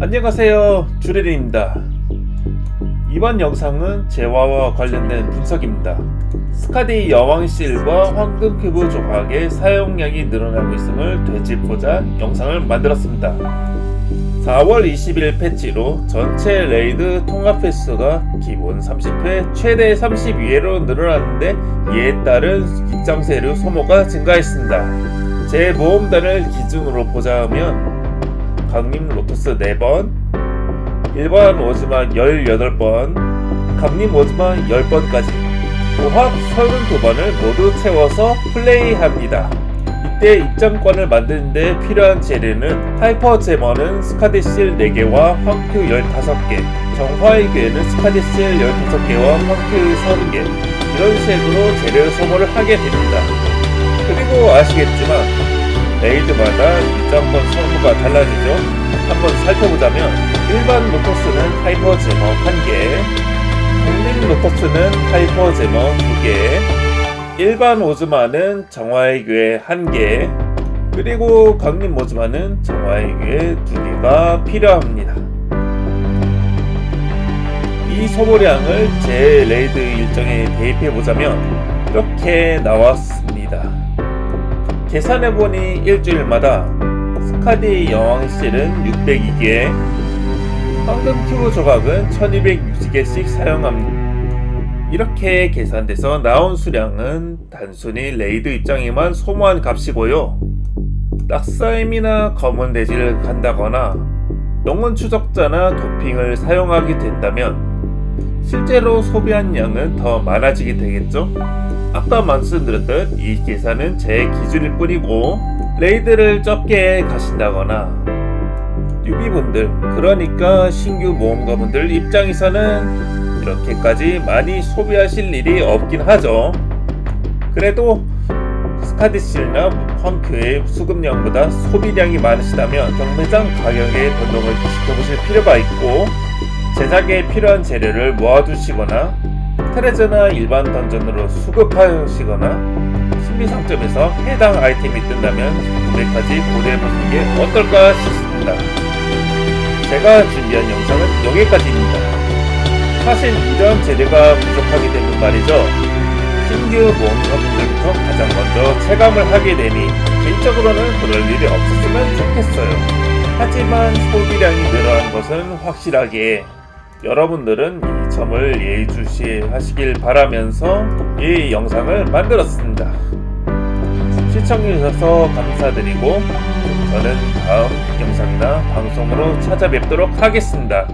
안녕하세요. 주레리입니다. 이번 영상은 재화와 관련된 분석입니다. 스카디 여왕실과 황금 큐브 조각의 사용량이 늘어나고 있음을 되짚고자 영상을 만들었습니다. 4월 20일 패치로 전체 레이드 통합 횟수가 기본 30회 최대 32회로 늘어났는데 이에 따른 입장세류 소모가 증가했습니다. 제 모험단을 기준으로 보자면 강림 로터스 4번, 일반 오즈만 18번, 강림 오즈만 10번까지 도합 32번을 모두 채워서 플레이합니다. 이때 입장권을 만드는데 필요한 재료는 하이퍼 제머는 스카디실 4개와 황큐 15개, 정화의 괴는 스카디실 15개와 황큐 30개 이런 식으로 재료 소모를 하게 됩니다. 그리고 아시겠지만 레이드마다 입장권 소모가 달라지죠. 한번 살펴보자면 일반 로터스는 하이퍼 제머 1개, 강림 로터스는 하이퍼 제머 2개, 일반 오즈마는 정화의 괴 1개, 그리고 강림 오즈마는 정화의 괴 2개가 필요합니다. 이 소모량을 제 레이드 일정에 대입해 보자면 이렇게 나왔습니다. 계산해보니 일주일마다 스카디 여왕실은 602개, 황금 큐브 조각은 1260개씩 사용합니다. 이렇게 계산돼서 나온 수량은 단순히 레이드 입장에만 소모한 값이고요. 낙사임이나 검은 대지를 간다거나 영혼 추적자나 도핑을 사용하게 된다면 실제로 소비한 양은 더 많아지게 되겠죠? 아까 말씀드렸듯 이 계산은 제 기준일 뿐이고 레이드를 적게 가신다거나 뉴비분들 그러니까 신규 모험가분들 입장에서는 이렇게까지 많이 소비하실 일이 없긴 하죠. 그래도 스카디실나 황큐의 수급량보다 소비량이 많으시다면 경매장 가격의 변동을 지켜보실 필요가 있고 제작에 필요한 재료를 모아두시거나 테레즈나 일반 던전으로 수급하시거나 신비 상점에서 해당 아이템이 뜬다면 구매까지 고려해보는 게 어떨까 싶습니다. 제가 준비한 영상은 여기까지입니다. 사실 이런 재료가 부족하게 되면 말이죠. 신규 모험가분들부터 가장 먼저 체감을 하게 되니 개인적으로는 그럴 일이 없었으면 좋겠어요. 하지만 소비량이 늘어난 것은 확실하게 여러분들은 이 점을 예의주시하시길 바라면서 이 영상을 만들었습니다. 시청해주셔서 감사드리고 저는 다음 영상이나 방송으로 찾아뵙도록 하겠습니다.